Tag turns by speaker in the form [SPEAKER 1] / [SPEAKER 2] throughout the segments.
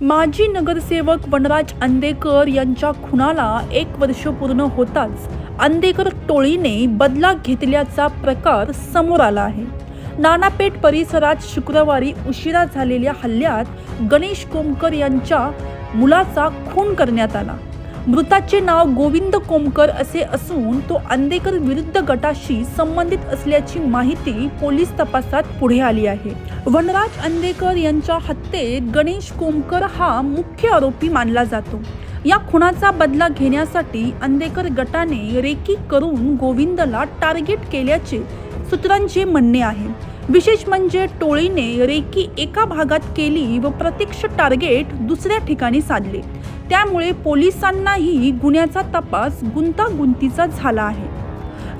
[SPEAKER 1] माजी नगरसेवक वनराज अंदेकर यांच्या खुनाला एक वर्ष पूर्ण होताच अंदेकर टोळीने बदला घेतल्याचा प्रकार समोर आला आहे. नानापेठ परिसरात शुक्रवारी उशिरा झालेल्या हल्ल्यात गणेश कोमकर यांच्या मुलाचा खून करण्यात आला. मृताचे नाव गोविंद कोमकर असे असून तो अंदेकर विरुद्ध गटाशी संबंधित असल्याची माहिती पोलीस तपासात पुढे आली आहे. वनराज अंदेकर यांच्या हत्येत गणेश कोमकर हा मुख्य आरोपी मानला जातो. या खुनाचा बदला घेण्यासाठी अंदेकर गटाने रेकी करून गोविंदला टार्गेट केल्याचे सूत्रांचे म्हणणे आहे. विशेष म्हणजे टोळीने रेकी एका भागात केली व प्रत्यक्ष टार्गेट दुसऱ्या ठिकाणी साधले. त्यामुळे पोलिसांनाही गुन्ह्याचा तपास गुंतागुंतीचा झाला आहे.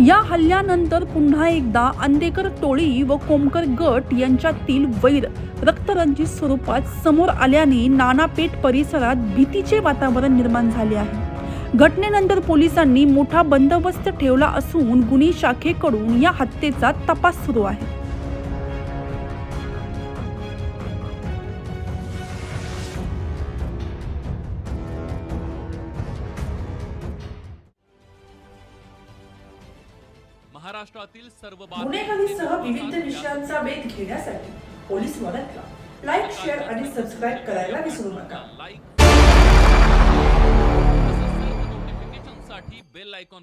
[SPEAKER 1] या हल्ल्यानंतर पुन्हा एकदा अंदेकर टोळी व कोमकर गट यांच्यातील वैर रक्तरंजित स्वरूपात समोर आल्याने नानापेठ परिसरात भीतीचे वातावरण निर्माण झाले आहे. घटनेनंतर पोलिसांनी मोठा बंदोबस्त ठेवला असून गुन्हे शाखेकडून या हत्येचा तपास सुरू आहे.
[SPEAKER 2] महाराष्ट्रातील सर्व
[SPEAKER 1] गुन्हेगारीसह विविध विषयांचा वेध घेण्यासाठी पोलीस मदतला लाईक शेअर आणि सबस्क्राईब करायला विसरू नका.
[SPEAKER 2] Like नोटिफिकेशनसाठी bell icon